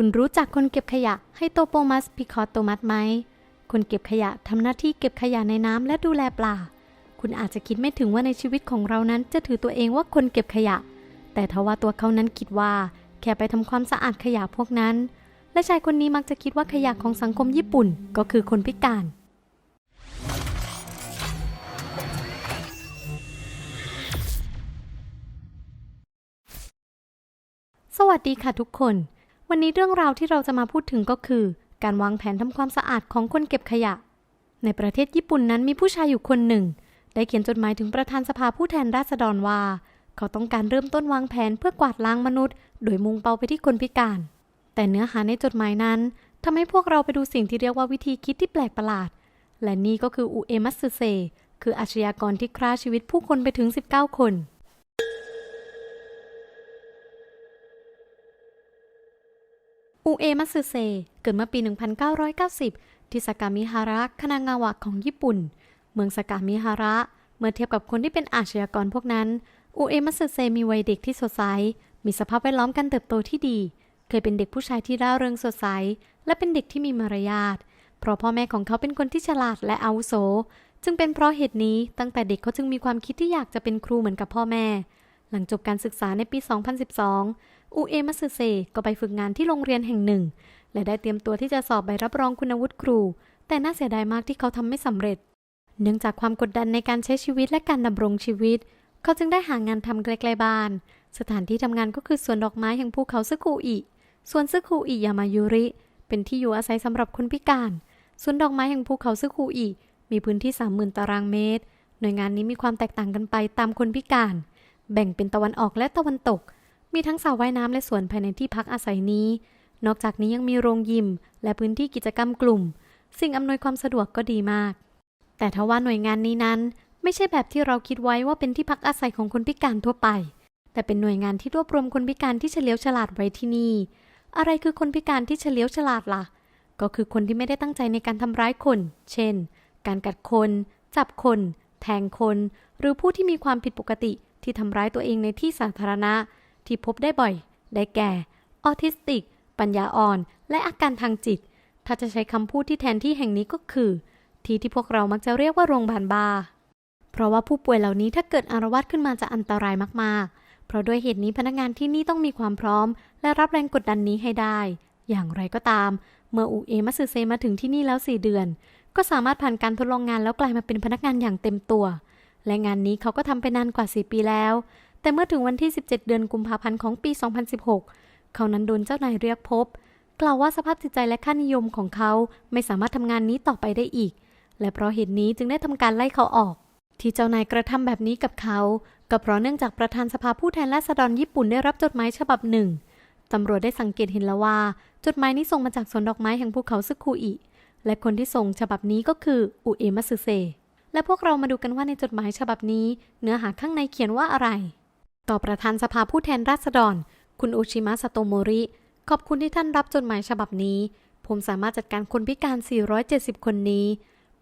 คุณรู้จักคนเก็บขยะให้โตโปมัสพิคอตโตมัสไหม คนเก็บขยะทำหน้าที่เก็บขยะในน้ำและดูแลปลา คุณอาจจะคิดไม่ถึงว่าในชีวิตของเรานั้นจะถือตัวเองว่าคนเก็บขยะ แต่ทว่าตัวเขานั้นคิดว่า แค่ไปทำความสะอาดขยะพวกนั้น และชายคนนี้มักจะคิดว่าขยะของสังคมญี่ปุ่นก็คือคนพิการสวัสดีค่ะทุกคน วันนี้เรื่องราวที่เราจะมาพูดถึงก็คือ การวางแผนทำความสะอาดของคนเก็บขยะ ในประเทศญี่ปุ่นนั้นมีผู้ชายอยู่คนหนึ่ง ได้เขียนจดหมายถึงประธานสภาผู้แทนราษฎรว่า เขาต้องการเริ่มต้นวางแผนเพื่อกวาดล้างมนุษย์ โดยมุ่งเป้าไปที่คนพิการ แต่เนื้อหาในจดหมายนั้นทำให้พวกเราไปดูสิ่งที่เรียกว่าวิธีคิดที่แปลกประหลาด และนี่ก็คืออุเอมัสเซคืออาชญากรที่ฆ่าชีวิตผู้คนไปถึง 19 คน อุเอมัตสึเซ เกิดเมื่อปี 1990 ที่สากามิฮาระคานางาวะของญี่ปุ่น เมืองสากามิฮาระ เมื่อเทียบกับคนที่เป็นอาชญากรพวกนั้น อุเอมัตสึเซมีวัยเด็กที่สดใส มีสภาพแวดล้อมการเติบโตที่ดี เคยเป็นเด็กผู้ชายที่ร่าเริงสดใส และเป็นเด็กที่มีมารยาท เพราะพ่อแม่ของเขาเป็นคนที่ฉลาดและอาวุโส จึงเป็นเพราะเหตุนี้ตั้งแต่เด็กเขาจึงมีความคิดที่อยากจะเป็นครูเหมือนกับพ่อแม่ หลังจบการศึกษาในปี 2012 อุเอมัสเซก็ไปฝึกงานที่โรงเรียนแห่งหนึ่ง และได้เตรียมตัวที่จะสอบใบรับรองคุณวุฒิครู แต่น่าเสียดายมากที่เขาทำไม่สำเร็จ เนื่องจากความกดดันในการใช้ชีวิตและการดำรงชีวิต เขาจึงได้หางานทำใกลๆบ้าน สถานที่ทำงานก็คือสวนดอกไม้แห่งภูเขาซึคุอิสวนซึคุอิยามายุริ เป็นที่อยู่อาศัยสำหรับคนพิการสวนดอกไม้แห่งภูเขาซึคุอิมีพื้นที่ 30,000 ตารางเมตร หน่วยงานนี้มีความแตกต่างกันไปตามคนพิการ แบ่งเป็นตะวันออกและตะวันตก มีทั้งสระว่ายน้ำและสวนภายในที่พักอาศัยนี้ นอกจากนี้ยังมีโรงยิม และพื้นที่กิจกรรมกลุ่ม สิ่งอำนวยความสะดวกก็ดีมาก แต่ทว่าหน่วยงานนี้นั้น ไม่ใช่แบบที่เราคิดไว้ว่าเป็นที่พักอาศัยของคนพิการทั่วไป แต่เป็นหน่วยงานที่รวบรวมคนพิการที่เฉลียวฉลาดไว้ที่นี่ อะไรคือคนพิการที่เฉลียวฉลาดล่ะ ก็คือคนที่ไม่ได้ตั้งใจในการทำร้ายคน เช่น การกัดคน จับคน แทงคน หรือผู้ที่มีความผิดปกติที่ทำร้ายตัวเองในที่สาธารณะ ที่พบได้บ่อย ได้แก่ ออทิสติก ปัญญาอ่อน และอาการทางจิต ถ้าจะใช้คำพูดที่แทนที่แห่งนี้ก็คือ ที่ที่พวกเรามักจะเรียกว่าโรงพยาบาลบาเพราะว่าผู้ป่วยเหล่านี้ถ้าเกิดอารวาสขึ้นมาจะอันตรายมากๆ เพราะด้วยเหตุนี้พนักงานที่นี่ต้องมีความพร้อม และรับแรงกดดันนี้ให้ได้ อย่างไรก็ตาม เมื่ออุเอมัสึเซมาถึงที่นี่แล้ว4เดือน ก็สามารถผ่านการทดลองงานแล้วกลายมาเป็นพนักงานอย่างเต็มตัว และงานนี้เขาก็ทำไปนานกว่า 4 ปีแล้ว แต่เมื่อถึงวันที่ 17 เดือนกุมภาพันธ์ของปี 2016 เขานั้นโดนเจ้านายเรียกพบ กล่าวว่าสภาพจิตใจและค่านิยมของเขาไม่สามารถทำงานนี้ต่อไปได้อีก และเพราะเหตุนี้จึงได้ทำการไล่เขาออก ที่เจ้านายกระทำแบบนี้กับเขาก็เพราะเนื่องจากประธานสภาผู้แทนราษฎรญี่ปุ่นได้รับจดหมายฉบับหนึ่งตำรวจได้สังเกตเห็นแล้วว่า จดหมายนี้ส่งมาจากสวนดอกไม้แห่งภูเขาซึคุอิ และคนที่ส่งฉบับนี้ก็คืออุเอมัสึเซและพวกเรามาดูกันว่าในจดหมายฉบับนี้ เนื้อหาข้างในเขียนว่าอะไร ต่อประธานสภาผู้แทนราษฎร คุณโอชิมะสโตโมริ ขอบคุณที่ท่านรับจดหมายฉบับนี้ ผมสามารถจัดการคนพิการ 470 คนนี้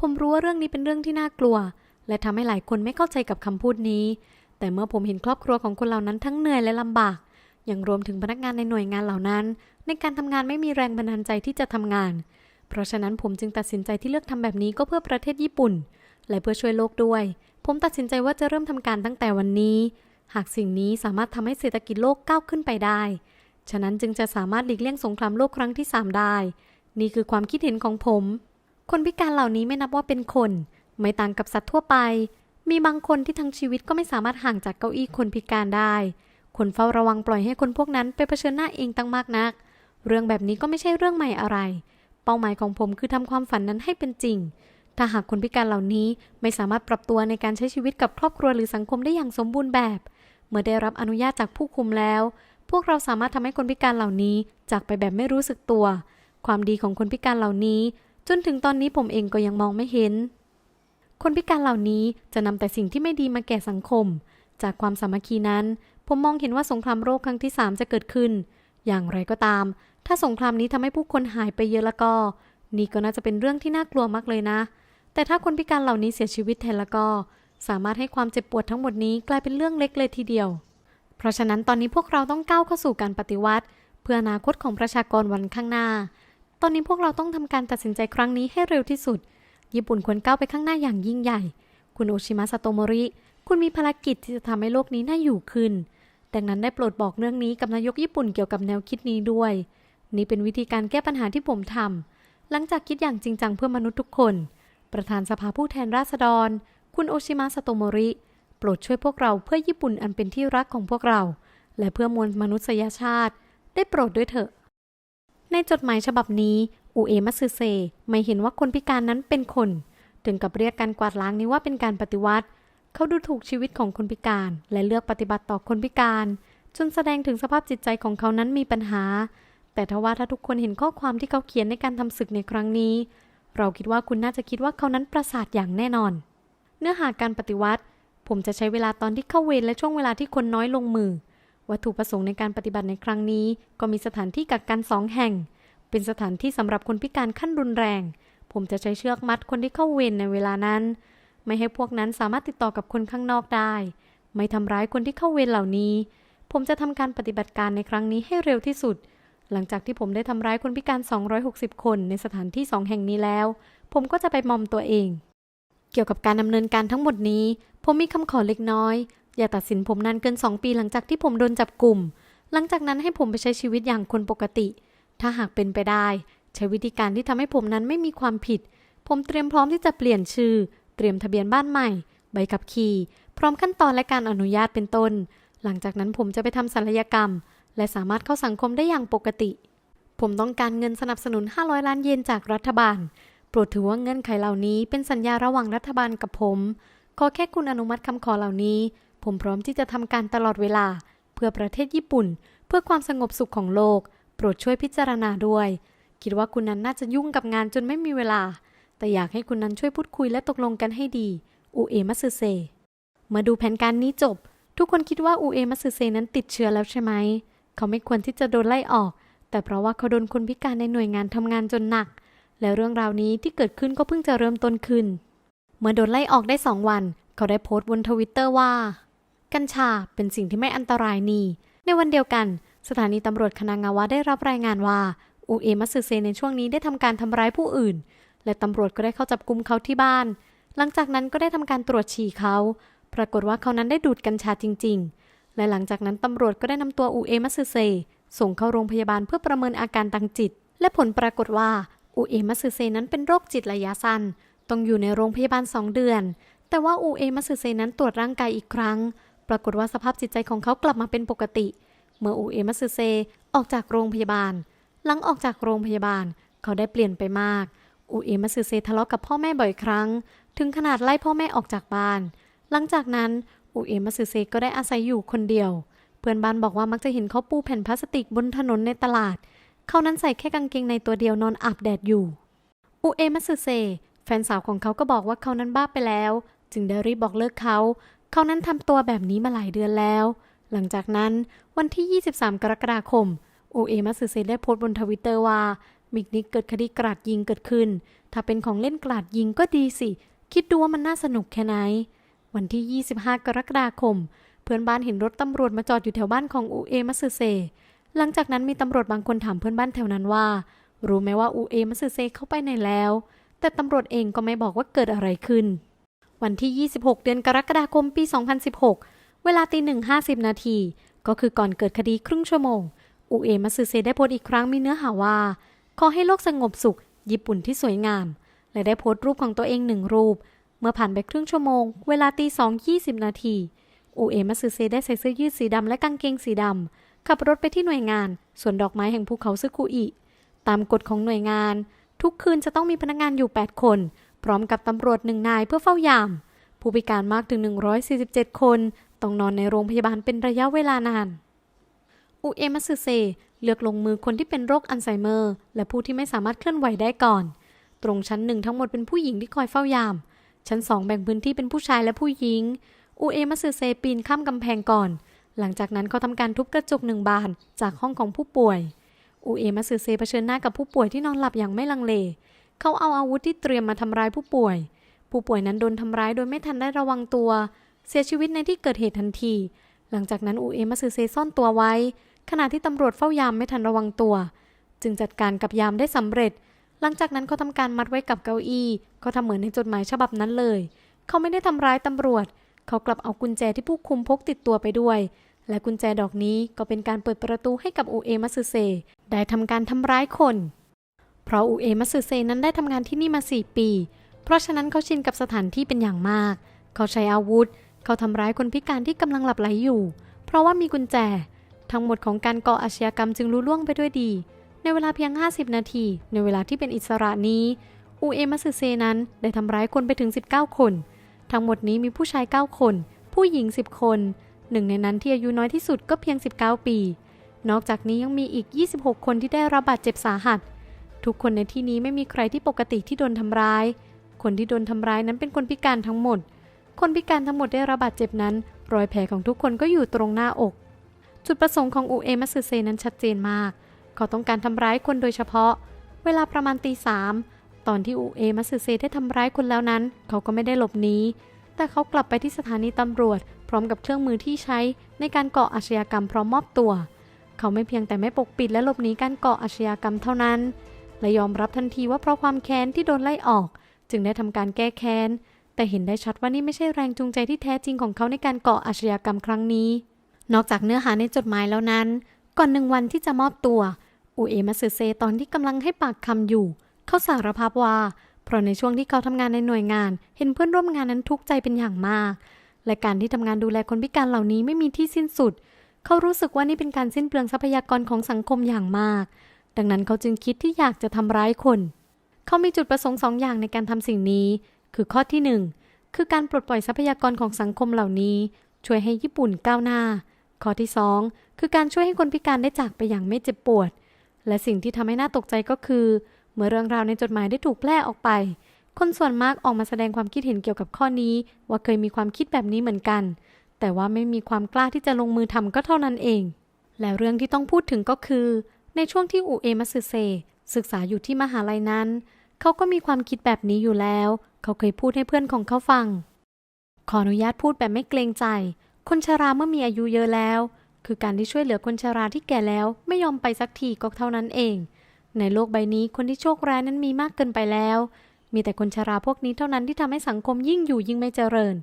ผมรู้ว่าเรื่องนี้เป็นเรื่องที่น่ากลัว และทำให้หลายคนไม่เข้าใจกับคำพูดนี้ แต่เมื่อผมเห็นครอบครัวของคนเหล่านั้นทั้งเหนื่อยและลำบาก ยังรวมถึงพนักงานในหน่วยงานเหล่านั้น ในการทำงานไม่มีแรงบันดาลใจที่จะทำงาน เพราะฉะนั้นผมจึงตัดสินใจที่เลือกทำแบบนี้ก็เพื่อประเทศญี่ปุ่น และเพื่อช่วยโลกด้วย ผมตัดสินใจว่าจะเริ่มทำการตั้งแต่วันนี้ หากสิ่งนี้สามารถทำให้เศรษฐกิจโลกก้าวขึ้นไปได้ ฉะนั้นจึงจะสามารถหลีกเลี่ยงสงครามโลกครั้งที่ 3 ได้ นี่คือความคิดเห็นของผม คนพิการเหล่านี้ไม่นับว่าเป็นคน ไม่ต่างกับสัตว์ทั่วไป มีบางคนที่ทั้งชีวิตก็ไม่สามารถห่างจากเก้าอี้คนพิการได้ คนเฝ้าระวังปล่อยให้คนพวกนั้นไปเผชิญหน้าเองตั้งมากนัก เรื่องแบบนี้ก็ไม่ใช่เรื่องใหม่อะไร เป้าหมายของผมคือทำความฝันนั้นให้เป็นจริงถ้าหากคนพิการเหล่านี้ไม่สามารถปรับตัวในการใช้ชีวิตกับครอบครัวหรือสังคมได้อย่างสมบูรณ์แบบ เมื่อได้รับอนุญาตจากผู้คุมแล้ว พวกเราสามารถทำให้คนพิการเหล่านี้จากไปแบบไม่รู้สึกตัว ความดีของคนพิการเหล่านี้ จนถึงตอนนี้ผมเองก็ยังมองไม่เห็น คนพิการเหล่านี้จะนำแต่สิ่งที่ไม่ดีมาแก่สังคม จากความสามัคคีนั้น ผมมองเห็นว่าสงครามโลกครั้งที่ 3 จะเกิดขึ้น อย่างไรก็ตาม ถ้าสงครามนี้ทำให้ผู้คนหายไปเยอะแล้วก็ นี่ก็น่าจะเป็นเรื่องที่น่ากลัวมากเลยนะ แต่ถ้าคนพิการเหล่านี้เสียชีวิตแทนแล้วก็ สามารถให้ความเจ็บปวดทั้งหมดนี้กลายเป็นเรื่องเล็กเลยทีเดียว เพราะฉะนั้นตอนนี้พวกเราต้องก้าวเข้าสู่การปฏิวัติ เพื่ออนาคตของประชากรวันข้างหน้า ตอนนี้พวกเราต้องทำการตัดสินใจครั้งนี้ให้เร็วที่สุด ญี่ปุ่นควรก้าวไปข้างหน้าอย่างยิ่งใหญ่ คุณโอชิมะซาโตโมริ คุณมีภารกิจที่จะทำให้โลกนี้น่าอยู่ขึ้น ดังนั้นได้โปรดบอกเรื่องนี้กับนายกญี่ปุ่นเกี่ยวกับแนวคิดนี้ด้วย นี่เป็นวิธีการแก้ปัญหาที่ผมทำหลังจากคิดอย่างจริงจังเพื่อมนุษย์ทุกคน ประธานสภาผู้แทนราษฎร คุณโอชิมะซาโตโมริ โปรดช่วยพวกเราเพื่อญี่ปุ่นอันเป็นที่รักของพวกเรา และเพื่อมวลมนุษยชาติ ได้โปรดด้วยเถอะ ในจดหมายฉบับนี้ อูเอมัสึเซไม่เห็นว่าคนพิการนั้นเป็นคน ถึงกับเรียกการกวาดล้างนี้ว่าเป็นการปฏิวัติ เขาดูถูกชีวิตของคนพิการ และเลือกปฏิบัติต่อคนพิการ จนแสดงถึงสภาพจิตใจของเขานั้นมีปัญหา แต่ทว่าถ้าทุกคนเห็นข้อความที่เขาเขียนในการทำศึกในครั้งนี้ เราคิดว่าคุณน่าจะคิดว่าเขานั้นประสาทอย่างแน่นอน เนื้อหาการปฏิวัติ ผมจะใช้เวลาตอนที่เข้าเวรและช่วงเวลาที่คนน้อยลงมือ วัตถุประสงค์ในการปฏิบัติในครั้งนี้ ก็มีสถานที่กักกันสองแห่ง เป็นสถานที่สำหรับคนพิการขั้นรุนแรง ผมจะใช้เชือกมัดคนที่เข้าเวรในเวลานั้น ไม่ให้พวกนั้นสามารถติดต่อกับคนข้างนอกได้ ไม่ทำร้ายคนที่เข้าเวรเหล่านี้ ผมจะทำการปฏิบัติการในครั้งนี้ให้เร็วที่สุด หลังจากที่ผมได้ทำร้ายคนพิการ 260 คนในสถานที่สองแห่งนี้แล้ว ผมก็จะไปมอมตัวเอง กี่ยวกับการดำเนินการทั้งหมดนี้ ผมมีคำขอเล็กน้อย อย่าตัดสินผมนานเกิน 2 ปีหลังจากที่ผมโดนจับกลุ่ม หลังจากนั้นให้ผมไปใช้ชีวิตอย่างคนปกติ ถ้าหากเป็นไปได้ ใช้วิธีการที่ทำให้ผมนั้นไม่มีความผิด ผมเตรียมพร้อมที่จะเปลี่ยนชื่อ เตรียมทะเบียนบ้านใหม่ ใบขับขี่ พร้อมขั้นตอนและการอนุญาตเป็นต้น หลังจากนั้นผมจะไปทำศัลยกรรม และสามารถเข้าสังคมได้อย่างปกติ ผมต้องการเงินสนับสนุน 500 ล้านเยนจากรัฐบาล รดถือว่าเงื่อนไขเหล่านี้เป็นสัญญาระหว่างรัฐบาลกับผม ขอแค่คุณอนุมัติคำขอเหล่านี้ ผมพร้อมที่จะทำการตลอดเวลา เพื่อประเทศญี่ปุ่น เพื่อความสงบสุขของโลก โปรดช่วยพิจารณาด้วย คิดว่าคุณนั้นน่าจะยุ่งกับงานจนไม่มีเวลา แต่อยากให้คุณนั้นช่วยพูดคุยและตกลงกันให้ดี อูเอมัสเซเมื่อดูแผนการนี้จบ ทุกคนคิดว่าอูเอมัสเซนั้นติดเชื้อแล้วใช่ไหม เขาไม่ควรที่จะโดนไล่ออก แต่เพราะว่าเขาโดนคนพิการในหน่วยงานทำงานจนหนัก และเรื่องราวนี้ที่เกิดขึ้นก็เพิ่งจะเริ่มต้นขึ้น เมื่อโดนไล่ออกได้สองวัน เขาได้โพสต์บนทวิตเตอร์ว่า กัญชาเป็นสิ่งที่ไม่อันตรายนี่ ในวันเดียวกัน สถานีตำรวจคณางาวะได้รับรายงานว่าอูเอมัสึเซในช่วงนี้ได้ทำการทำร้ายผู้อื่น และตำรวจก็ได้เข้าจับกุมเขาที่บ้าน หลังจากนั้นก็ได้ทำการตรวจฉี่เขา ปรากฏว่าเขานั้นได้ดูดกัญชาจริง ๆ และหลังจากนั้นตำรวจก็ได้นำตัวอูเอมัสึเซส่งเข้าโรงพยาบาลเพื่อประเมินอาการทางจิต และผลปรากฏว่า อูเอมัสึเซนั้นเป็นโรคจิตระยะสั้น ต้องอยู่ในโรงพยาบาล 2 เดือน แต่ว่าอูเอมัสึเซนั้นตรวจร่างกายอีกครั้ง ปรากฏว่าสภาพจิตใจของเขากลับมาเป็นปกติ เมื่ออูเอมัสึเซออกจากโรงพยาบาล หลังออกจากโรงพยาบาล เขาได้เปลี่ยนไปมาก อูเอมัสึเซทะเลาะกับพ่อแม่บ่อยครั้ง ถึงขนาดไล่พ่อแม่ออกจากบ้าน หลังจากนั้นอูเอมัสึเซก็ได้อาศัยอยู่คนเดียว เพื่อนบ้านบอกว่ามักจะเห็นเขาปูแผ่นพลาสติกบนถนนในตลาด เขานั้นใส่แค่กางเกงในตัวเดียวนอนอาบแดดอยู่อูเอมัสเซ แฟนสาวของเขาก็บอกว่าเขานั้นบ้าไปแล้ว จึงได้รีบบอกเลิกเขา เขานั้นทำตัวแบบนี้มาหลายเดือนแล้ว หลังจากนั้นวันที่ 23 กรกฎาคมอูเอมัสเซได้โพสต์บนทวิตเตอร์ว่ามิกนิกเกิดคดีกราดยิงเกิดขึ้น ถ้าเป็นของเล่นกราดยิงก็ดีสิ คิดดูว่ามันน่าสนุกแค่ไหน วันที่ 25 กรกฎาคม เพื่อนบ้านเห็นรถตำรวจมาจอดอยู่แถวบ้านของอูเอมัสเซ หลังจากนั้นมีตำรวจบางคนถามเพื่อนบ้านแถวนั้นว่า รู้ไหมว่าอูเอมัสึเซเข้าไปไหนแล้ว แต่ตำรวจเองก็ไม่บอกว่าเกิดอะไรขึ้น วันที่ 26 เดือนกรกฎาคมปี 2016 เวลาตีหนึ่งห้าสิบนาที ก็คือก่อนเกิดคดีครึ่งชั่วโมง อูเอมัสึเซได้โพสต์อีกครั้งมีเนื้อหาว่า ขอให้โลกสงบสุข ญี่ปุ่นที่สวยงาม และได้โพสต์รูปของตัวเองหนึ่งรูป เมื่อผ่านไปครึ่งชั่วโมง เวลาตีสองยี่สิบนาที อูเอมัสึเซได้ใส่เสื้อยืดสีดำและกางเกงสีดำ ขับรถไปที่หน่วยงานสวนดอกไม้แห่งภูเขาซึคุอิ ตามกฎของหน่วยงาน ทุกคืนจะต้องมีพนักงานอยู่ 8 คน พร้อมกับตำรวจหนึ่งนายเพื่อเฝ้ายาม ผู้พิการมากถึง 147 คน ต้องนอนในโรงพยาบาลเป็นระยะเวลานาน อุเอมัสเซเลือกลงมือคนที่เป็นโรคอัลไซเมอร์ และผู้ที่ไม่สามารถเคลื่อนไหวได้ก่อน ตรงชั้นหนึ่งทั้งหมดเป็นผู้หญิงที่คอยเฝ้ายาม ชั้นสองแบ่งพื้นที่เป็นผู้ชายและผู้หญิง อุเอมัสเซปีนข้ามกำแพงก่อน หลังจากนั้นเขาทำการทุบกระจกหนึ่งบานจากห้องของผู้ป่วย อูเอมัตสึเซเผชิญหน้ากับผู้ป่วยที่นอนหลับอย่างไม่ลังเล เขาเอาอาวุธที่เตรียมมาทำร้ายผู้ป่วย ผู้ป่วยนั้นโดนทำร้ายโดยไม่ทันได้ระวังตัว เสียชีวิตในที่เกิดเหตุทันที หลังจากนั้นอูเอมัตสึเซซ่อนตัวไว้ ขณะที่ตำรวจเฝ้ายามไม่ทันระวังตัว จึงจัดการกับยามได้สำเร็จ หลังจากนั้นเขาทำการมัดไว้กับเก้าอี้เขาทำเหมือนในจดหมายฉบับนั้นเลย เขาไม่ได้ทำร้ายตำรวจ เขากลับเอากุญแจที่ผู้คุมพกติดตัวไปด้วย และกุญแจดอกนี้ก็เป็นการเปิดประตูให้กับอูเอมัสเซได้ทำการทำร้ายคน เพราะอูเอมัสเซนั้นได้ทำงานที่นี่มา 4 ปี เพราะฉะนั้นเขาชินกับสถานที่เป็นอย่างมาก เขาใช้อาวุธ เขาทำร้ายคนพิการที่กำลังหลับไหลอยู่ เพราะว่ามีกุญแจ ทั้งหมดของการก่ออาชญากรรมจึงลุล่วงไปด้วยดี ในเวลาเพียง 50 นาที ในเวลาที่เป็นอิสระนี้ อูเอมัสเซนั้นได้ทำร้ายคนไปถึง 19 คน ทั้งหมดนี้มีผู้ชาย 9 คน ผู้หญิง 10 คน หนึ่งในนั้นที่อายุน้อยที่สุดก็เพียง 19 ปี นอกจากนี้ยังมีอีก 26 คนที่ได้รับบาดเจ็บสาหัส ทุกคนในที่นี้ไม่มีใครที่ปกติที่โดนทำร้าย คนที่โดนทำร้ายนั้นเป็นคนพิการทั้งหมด คนพิการทั้งหมดได้รับบาดเจ็บนั้น รอยแผลของทุกคนก็อยู่ตรงหน้าอก จุดประสงค์ของอูเอมัสเซนั้นชัดเจนมาก เขาต้องการทำร้ายคนโดยเฉพาะ เวลาประมาณตีสามตอนที่อูเอมัสเซได้ทำร้ายคนแล้วนั้น เขาก็ไม่ได้หลบหนี แต่เขากลับไปที่สถานีตำรวจ พร้อมกับเครื่องมือที่ใช้ในการก่ออาชญากรรมพร้อมมอบตัว เขาไม่เพียงแต่ไม่ปกปิดและหลบหนีการก่ออาชญากรรมเท่านั้น และยอมรับทันทีว่าเพราะความแค้นที่โดนไล่ออก จึงได้ทำการแก้แค้น แต่เห็นได้ชัดว่านี่ไม่ใช่แรงจูงใจที่แท้จริงของเขาในการก่ออาชญากรรมครั้งนี้ นอกจากเนื้อหาในจดหมายแล้วนั้น ก่อนหนึ่งวันที่จะมอบตัว อูเอมัสึเซตอนที่กำลังให้ปากคำอยู่ เขาสารภาพว่า เพราะในช่วงที่เขาทำงานในหน่วยงาน เห็นเพื่อนร่วมงานนั้นทุกข์ใจเป็นอย่างมาก และการที่ทำงานดูแลคนพิการเหล่านี้ไม่มีที่สิ้นสุด เขารู้สึกว่านี่เป็นการสิ้นเปลืองทรัพยากรของสังคมอย่างมาก ดังนั้นเขาจึงคิดที่อยากจะทำร้ายคน เขามีจุดประสงค์สองอย่างในการทำสิ่งนี้ คือข้อที่หนึ่งคือการปลดปล่อยทรัพยากรของสังคมเหล่านี้ ช่วยให้ญี่ปุ่นก้าวหน้า ข้อที่สองคือการช่วยให้คนพิการได้จากไปอย่างไม่เจ็บปวด และสิ่งที่ทำให้น่าตกใจก็คือ เมื่อเรื่องราวในจดหมายได้ถูกแพร่ออกไป คนส่วนมากออกมาแสดงความคิดเห็นเกี่ยวกับข้อนี้ ว่าเคยมีความคิดแบบนี้เหมือนกัน แต่ว่าไม่มีความกล้าที่จะลงมือทำก็เท่านั้นเอง และเรื่องที่ต้องพูดถึงก็คือ ในช่วงที่อูเอมัสึเซ ศึกษาอยู่ที่มหาลัยนั้น เขาก็มีความคิดแบบนี้อยู่แล้ว เขาเคยพูดให้เพื่อนของเขาฟัง ขออนุญาตพูดแบบไม่เกรงใจ คนชราเมื่อมีอายุเยอะแล้ว คือการที่ช่วยเหลือคนชราที่แก่แล้วไม่ยอมไปสักทีก็เท่านั้นเอง ในโลกใบนี้คนที่โชคร้ายนั้นมีมากเกินไปแล้ว มีแต่คนชราพวกนี้เท่านั้นที่ทำให้สังคมยิ่งอยู่ยิ่งไม่เจริญ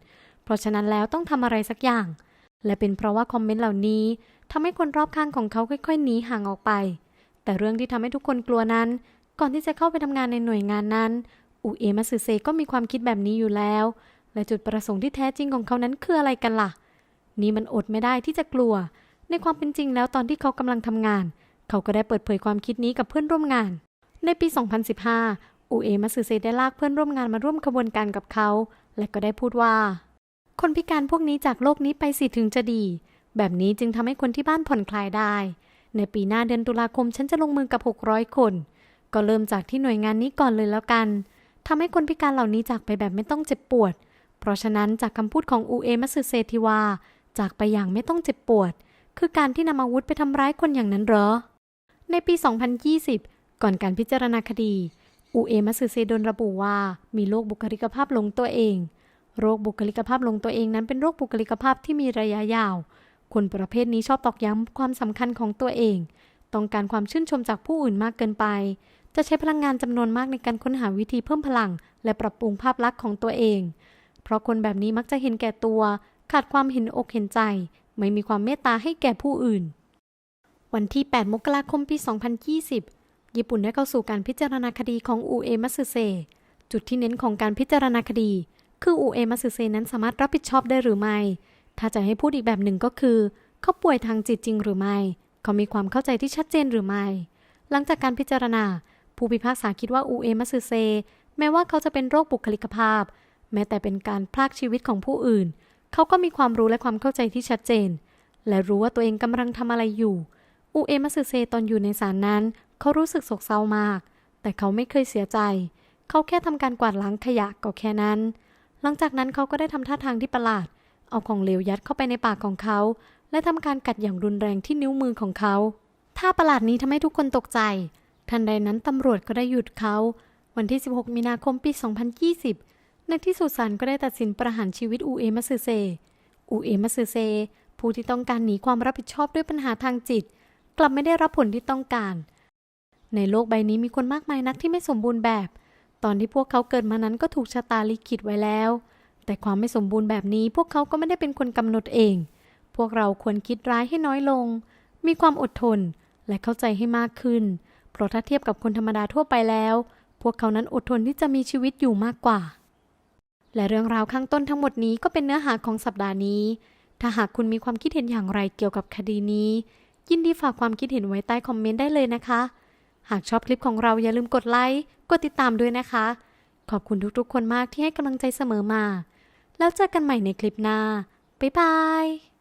เพราะฉะนั้นแล้วต้องทำอะไรสักอย่าง และเป็นเพราะว่าคอมเมนต์เหล่านี้ทำให้คนรอบข้างของเขาค่อย ๆ หนีห่างออกไป แต่เรื่องที่ทำให้ทุกคนกลัวนั้น ก่อนที่จะเข้าไปทำงานในหน่วยงานนั้น อูเอมัสึเซก็มีความคิดแบบนี้อยู่แล้ว และจุดประสงค์ที่แท้จริงของเขานั้นคืออะไรกันล่ะ นี่มันอดไม่ได้ที่จะกลัว ในความเป็นจริงแล้วตอนที่เขากำลังทำงานเเขาก็ได้เปิดเผยความคิดนี้กับเพื่อนร่วมงาน ในปี 2015 อูเอมัสึเซได้ลากเพื่อนร่วมงานมาร่วมขบวนการกับเขา และก็ได้พูดว่า คนพิการพวกนี้จากโลกนี้ไปสิถึงจะดี แบบนี้จึงทำให้คนที่บ้านผ่อนคลายได้ ในปีหน้าเดือนตุลาคมฉันจะลงมือกับ 600 คน ก็เริ่มจากที่หน่วยงานนี้ก่อนเลยแล้วกันทำให้คนพิการเหล่านี้จากไปแบบไม่ต้องเจ็บปวด เพราะฉะนั้นจากคำพูดของอูเอมัสึเซที่ว่าจากไปอย่างไม่ต้องเจ็บปวด คือการที่นำอาวุธไปทำร้ายคนอย่างนั้นเหรอ ในปี 2020 ก่อนการพิจารณาคดี อูเอมัสเซโดนระบุว่ามีโรคบุคลิกภาพหลงตัวเอง โรคบุคลิกภาพหลงตัวเองนั้นเป็นโรคบุคลิกภาพที่มีระยะยาว คนประเภทนี้ชอบตอกย้ำความสำคัญของตัวเอง ต้องการความชื่นชมจากผู้อื่นมากเกินไป จะใช้พลังงานจำนวนมากในการค้นหาวิธีเพิ่มพลัง และปรับปรุงภาพลักษณ์ของตัวเอง เพราะคนแบบนี้มักจะเห็นแก่ตัว ขาดความเห็นอกเห็นใจ ไม่มีความเมตตาให้แก่ผู้อื่น วันที่ 8 มกราคม ปี 2020 ญี่ปุ่นได้เข้าสู่การพิจารณาคดีของอูเอมัสึเซ จุดที่เน้นของการพิจารณาคดี คืออูเอมัสึเซนั้นสามารถรับผิดชอบได้หรือไม่ ถ้าจะให้พูดอีกแบบหนึ่งก็คือ เขาป่วยทางจิตจริงหรือไม่ เขามีความเข้าใจที่ชัดเจนหรือไม่ หลังจากการพิจารณา ผู้พิพากษาคิดว่าอูเอมัสึเซ แม้ว่าเขาจะเป็นโรคบุคลิกภาพ แม้แต่เป็นการพลากชีวิตของผู้อื่น เขาก็มีความรู้และความเข้าใจที่ชัดเจน และรู้ว่าตัวเองกำลังทำอะไรอยู่ อูเอมัสึเซตอนอยู่ในศาลนั้น เขารู้สึกโศกเศร้ามาก แต่เขาไม่เคยเสียใจ เขาแค่ทำการกวาดล้างขยะก็แค่นั้น หลังจากนั้นเขาก็ได้ทำท่าทางที่ประหลาด เอาของเหลวยัดเข้าไปในปากของเขา และทำการกัดอย่างรุนแรงที่นิ้วมือของเขา ท่าประหลาดนี้ทำให้ทุกคนตกใจ ทันใดนั้นตำรวจก็ได้หยุดเขา วันที่ 16 มีนาคมปี 2020 ในที่สุดศาลก็ได้ตัดสินประหารชีวิตอูเอมัสึเซ อูเอมัสึเซ ผู้ที่ต้องการหนีความรับผิดชอบด้วยปัญหาทางจิต กลับไม่ได้รับผลที่ต้องการ ในโลกใบนี้มีคนมากมายนักที่ไม่สมบูรณ์แบบ ตอนที่พวกเขาเกิดมานั้นก็ถูกชะตาลิขิตไว้แล้ว แต่ความไม่สมบูรณ์แบบนี้พวกเขาก็ไม่ได้เป็นคนกำหนดเอง พวกเราควรคิดร้ายให้น้อยลง มีความอดทนและเข้าใจให้มากขึ้น เพราะถ้าเทียบกับคนธรรมดาทั่วไปแล้ว พวกเขานั้นอดทนที่จะมีชีวิตอยู่มากกว่า และเรื่องราวข้างต้นทั้งหมดนี้ก็เป็นเนื้อหาของสัปดาห์นี้ ถ้าหากคุณมีความคิดเห็นอย่างไรเกี่ยวกับคดีนี้ ยินดีฝากความคิดเห็นไว้ใต้คอมเมนต์ได้เลยนะคะ หากชอบคลิปของเราอย่าลืมกดไลค์ กดติดตามด้วยนะคะ ขอบคุณทุกๆ คนมากที่ให้กำลังใจเสมอมา แล้วเจอกันใหม่ในคลิปหน้า บ๊ายบาย